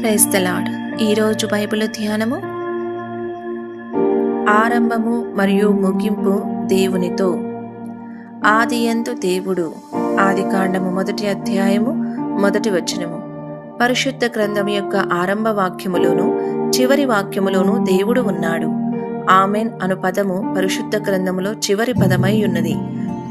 క్రైస్తలాడ్ ఈరోజు బైబిల్ ధ్యానము ఆరంభము మరియు ముగింపు దేవునితో. ఆది ఎందు దేవుడు ఆది కాండము మొదటి అధ్యాయము మొదటి వచనము. పరిశుద్ధ గ్రంథం యొక్క ఆరంభ వాక్యములోను చివరి వాక్యములోను దేవుడు ఉన్నాడు. ఆమెన్ అను పదము పరిశుద్ధ గ్రంథములో చివరి పదమై ఉన్నది.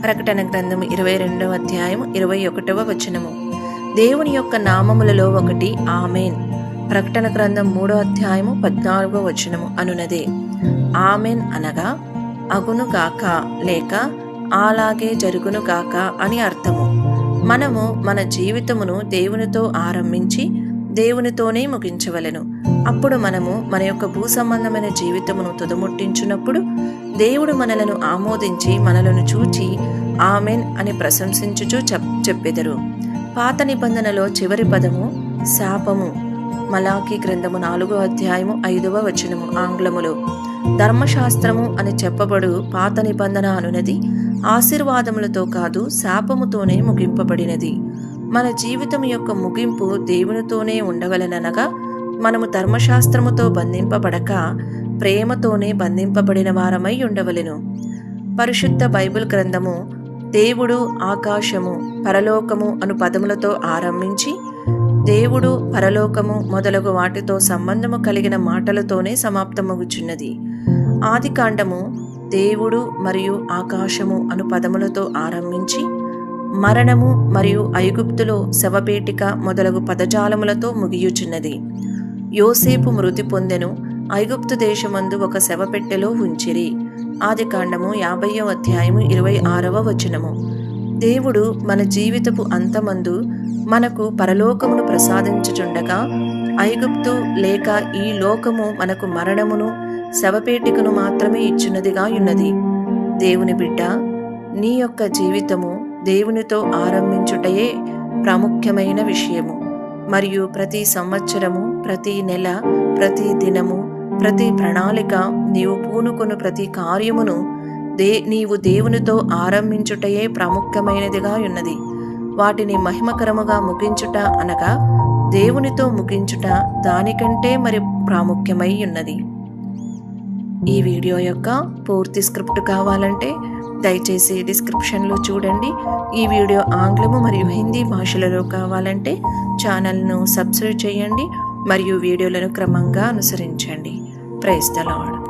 ప్రకటన గ్రంథము ఇరవై రెండవ అధ్యాయం ఇరవై ఒకటవ వచనము. దేవుని యొక్క నామములలో ఒకటి ఆమెన్. ప్రకటన గ్రంథం మూడో అధ్యాయము పద్నాలుగో వచనము అనునదే. ఆమెన్ అనగా అగును గాక లేక అలాగే జరుగును గాక అని అర్థము. మనము మన జీవితమును దేవునితో ఆరంభించి దేవునితోనే ముగించవలెను. అప్పుడు మనము మన యొక్క భూ సంబంధమైన జీవితమును తుదముట్టించున్నప్పుడు దేవుడు మనలను ఆమోదించి మనలను చూచి ఆమెన్ అని ప్రశంసించుచూ చెప్ చెప్పెదరు. పాత నిబంధనలో చివరి పదము శాపము. మలాకి గ్రంథము నాలుగో అధ్యాయము ఐదవ వచనము. ఆంగ్లములో ధర్మశాస్త్రము అని చెప్పబడు పాత నిబంధన అనునది ఆశీర్వాదములతో కాదు శాపముతోనే ముగింపబడినది. మన జీవితం యొక్క ముగింపు దేవునితోనే ఉండవలననగా మనము ధర్మశాస్త్రముతో బంధింపబడక ప్రేమతోనే బంధింపబడిన వారమై ఉండవలెను. పరిశుద్ధ బైబిల్ గ్రంథము దేవుడు ఆకాశము పరలోకము అను పదములతో ఆరంభించి దేవుడు పరలోకము మొదలగు వాటితో సంబంధము కలిగిన మాటలతోనే సమాప్తమగుచున్నది. ఆది కాండము దేవుడు మరియు ఆకాశము అను పదములతో ఆరంభించి మరణము మరియు ఐగుప్తులో శవపేటిక మొదలగు పదజాలములతో ముగియుచున్నది. యోసేపు మృతి పొందెను ఐగుప్తు దేశమందు ఒక శవపెట్టెలో ఉంచిరి. ఆది కాండము యాభైవ అధ్యాయము ఇరవై ఆరవ వచనము. దేవుడు మన జీవితపు అంతమందు మనకు పరలోకమును ప్రసాదించుచుండగా ఐగుప్తు లేక ఈ లోకము మనకు మరణమును శవపేటికను మాత్రమే ఇచ్చినదిగా ఉన్నది. దేవుని బిడ్డ నీ యొక్క జీవితము దేవునితో ఆరంభించుటయే ప్రాముఖ్యమైన విషయము. మరియు ప్రతి సంవత్సరము ప్రతి నెల ప్రతి దినము ప్రతి ప్రణాళిక నీవు పూనుకొను ప్రతి కార్యమును దే నీవు దేవునితో ఆరంభించుటయే ప్రాముఖ్యమైనదిగా ఉన్నది. వాటిని మహిమకరముగా ముగించుట అనగా దేవునితో ముగించుట దానికంటే మరి ప్రాముఖ్యమై ఉన్నది. ఈ వీడియో యొక్క పూర్తి స్క్రిప్ట్ కావాలంటే దయచేసి డిస్క్రిప్షన్లో చూడండి. ఈ వీడియో ఆంగ్లము మరియు హిందీ భాషలలో కావాలంటే ఛానల్ను సబ్స్క్రైబ్ చేయండి మరియు వీడియోలను క్రమంగా అనుసరించండి. Praise the lord